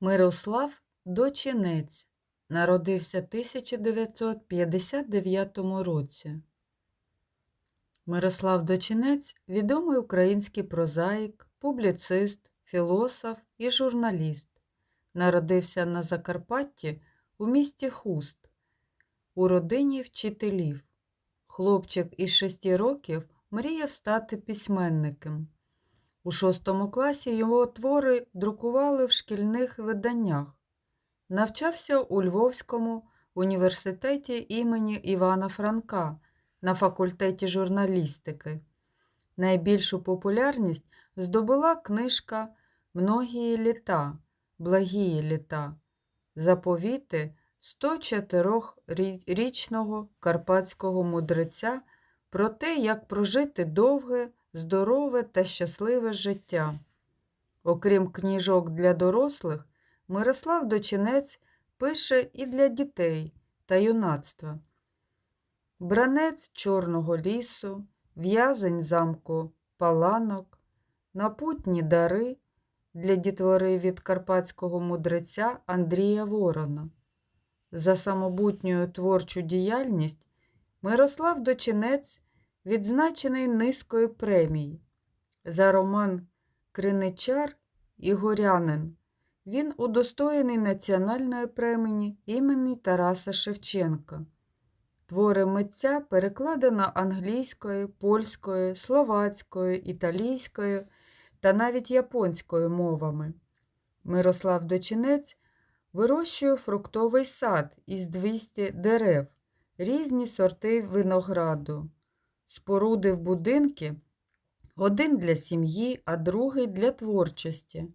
Мирослав Дочинець народився 1959 році. Мирослав Дочинець відомий український прозаїк, публіцист, філософ і журналіст. Народився на Закарпатті у місті Хуст у родині вчителів. Хлопчик із шести років мріяв стати письменником. У шостому класі його твори друкували в шкільних виданнях. Навчався у Львовському університеті імені Івана Франка на факультеті журналістики. Найбільшу популярність здобула книжка Многії літа, Благії літа, заповіти 104-річного карпатського мудреця про те, як прожити довге, здорове та щасливе життя. Окрім книжок для дорослих, Мирослав Дочинець пише і для дітей та юнацтва. Бранець Чорного лісу, в'язень замку Паланок, напутні дари для дітвори від карпатського мудреця Андрія Ворона. За самобутню творчу діяльність Мирослав Дочинець відзначений низкою премій. За роман Криничар і Горянин він удостоєний національної премії імені Тараса Шевченка. Твори митця перекладено англійською, польською, словацькою, італійською та навіть японською мовами. Мирослав Дочинець вирощує фруктовий сад із 200 дерев, різні сорти винограду, спорудив будинки один для сім'ї, а другий для творчості,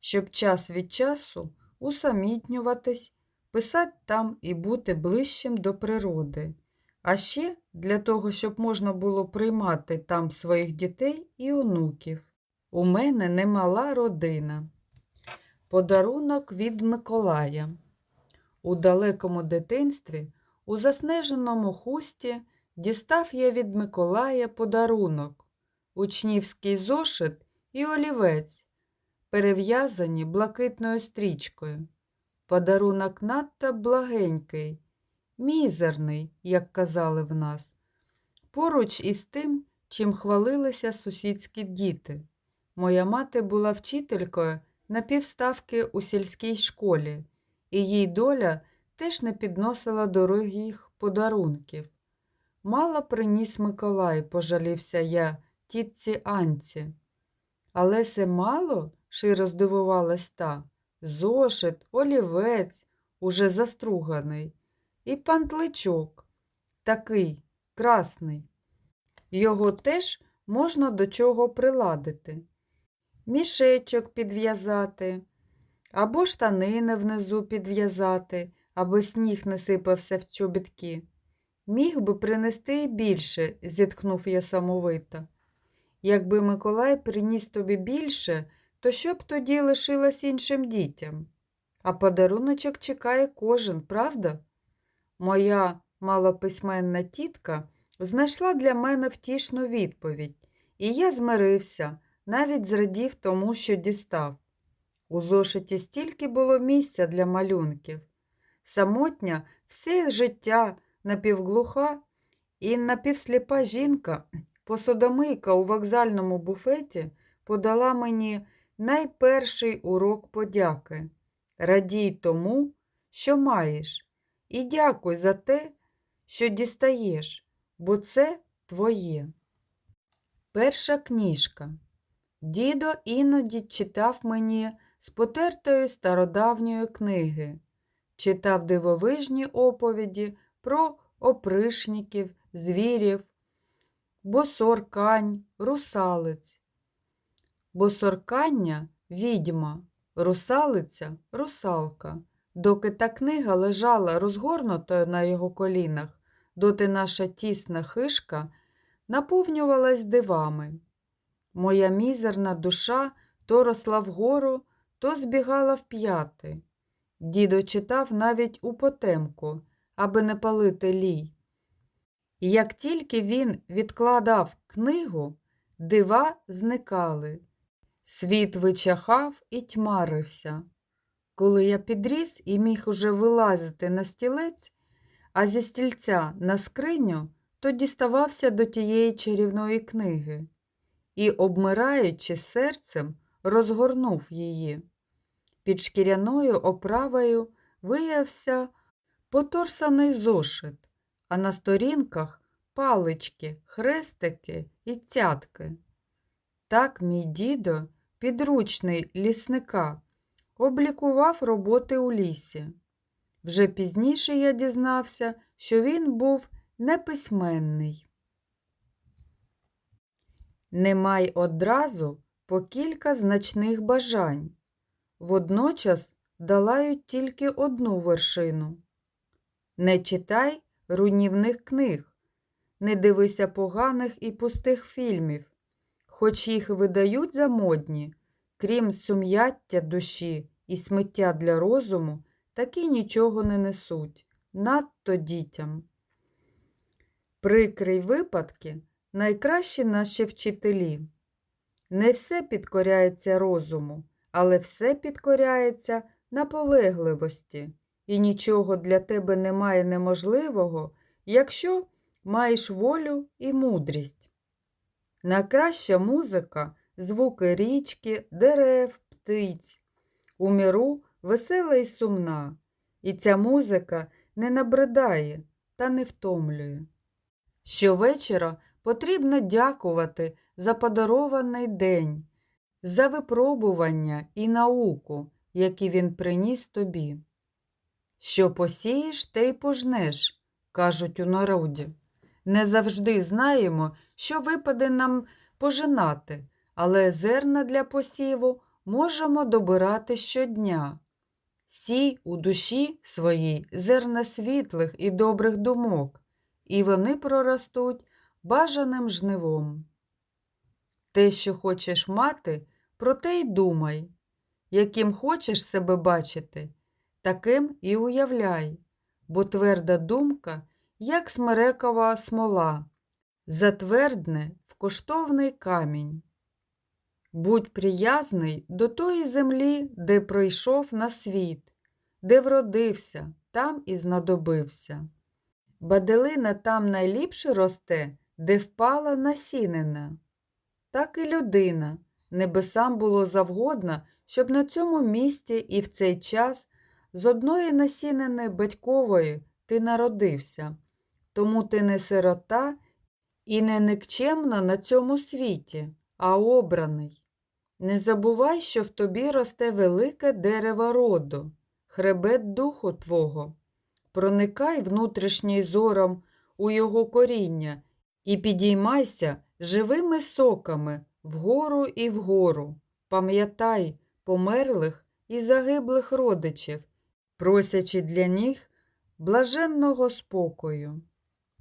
щоб час від часу усамітнюватись, писати там і бути ближчим до природи, а ще для того, щоб можна було приймати там своїх дітей і онуків. У мене немала родина. Подарунок від Миколая. У далекому дитинстві, у заснеженому хусті, дістав я від Миколая подарунок, учнівський зошит і олівець, перев'язані блакитною стрічкою. Подарунок надто благенький, мізерний, як казали в нас, поруч із тим, чим хвалилися сусідські діти. Моя мати була вчителькою на півставки у сільській школі, і їй доля теж не підносила дорогих подарунків. Мало приніс Миколай, пожалівся я тітці Анці. Але се мало, широ здивувалась та, зошит, олівець, уже заструганий, і пантличок, такий красний. Його теж можна до чого приладити мішечок підв'язати, або штанини внизу підв'язати, аби сніг не сипався в чобітки. Міг би принести і більше, зітхнув я самовито. Якби Миколай приніс тобі більше, то що б тоді лишилось іншим дітям? А подаруночок чекає кожен, правда? Моя малописьменна тітка знайшла для мене втішну відповідь, і я змирився навіть зрадів тому, що дістав. У зошиті стільки було місця для малюнків. Самотня все життя напівглуха і напівсліпа жінка, посудомийка у вокзальному буфеті, подала мені найперший урок подяки. Радій тому, що маєш, і дякуй за те, що дістаєш, бо це твоє. Перша книжка. Дідо іноді читав мені з потертої стародавньої книги, читав дивовижні оповіді про опришників, звірів, босоркань, русалиць. Босоркання відьма, русалиця русалка. Доки та книга лежала розгорнутою на його колінах, доти наша тісна хишка наповнювалась дивами. Моя мізерна душа то росла вгору, то збігала в п'яти. Дідо читав навіть у потемку, аби не палити лій. І як тільки він відкладав книгу, дива зникали. Світ вичахав і тьмарився. коли я підріс і міг уже вилазити на стілець, а зі стільця на скриню, то діставався до тієї чарівної книги і, обмираючи серцем, розгорнув її. Під шкіряною оправою виявився поторсаний зошит, а на сторінках палички, хрестики і цятки. Так мій дідо, підручний лісника, облікував роботи у лісі. Вже пізніше я дізнався, що він був неписьменний. Не май одразу по кілька значних бажань. Водночас долають тільки одну вершину. Не читай руйнівних книг, не дивися поганих і пустих фільмів, хоч їх видають за модні, крім сум'яття душі і сміття для розуму, такі нічого не несуть, надто дітям. Прикрий випадки найкращі наші вчителі. Не все підкоряється розуму, але все підкоряється наполегливості, і нічого для тебе немає неможливого, якщо маєш волю і мудрість. Найкраща музика звуки річки, дерев, птиць. У міру весела і сумна, і ця музика не набридає та не втомлює. Щовечора потрібно дякувати за подарований день, за випробування і науку, які він приніс тобі. Що посієш, те й пожнеш, кажуть у народі. Не завжди знаємо, що випаде нам пожинати, але зерна для посіву можемо добирати щодня. Сій у душі своїй зерна світлих і добрих думок, і вони проростуть бажаним жнивом. Те, що хочеш мати, про те й думай, яким хочеш себе бачити, таким і уявляй, бо тверда думка, як смерекова смола, затвердне в коштовний камінь. Будь приязний до тої землі, де пройшов на світ, де вродився, там і знадобився. Баделина там найліпше росте, де впала насінина. Так і людина, небесам було завгодно, щоб на цьому місці і в цей час з одної насінини батькової ти народився, тому ти не сирота і не никчемна на цьому світі, а обраний. Не забувай, що в тобі росте велике дерево роду, хребет духу твого. Проникай внутрішній зором у його коріння і підіймайся живими соками вгору і вгору. Пам'ятай померлих і загиблих родичів, просячи для них блаженного спокою.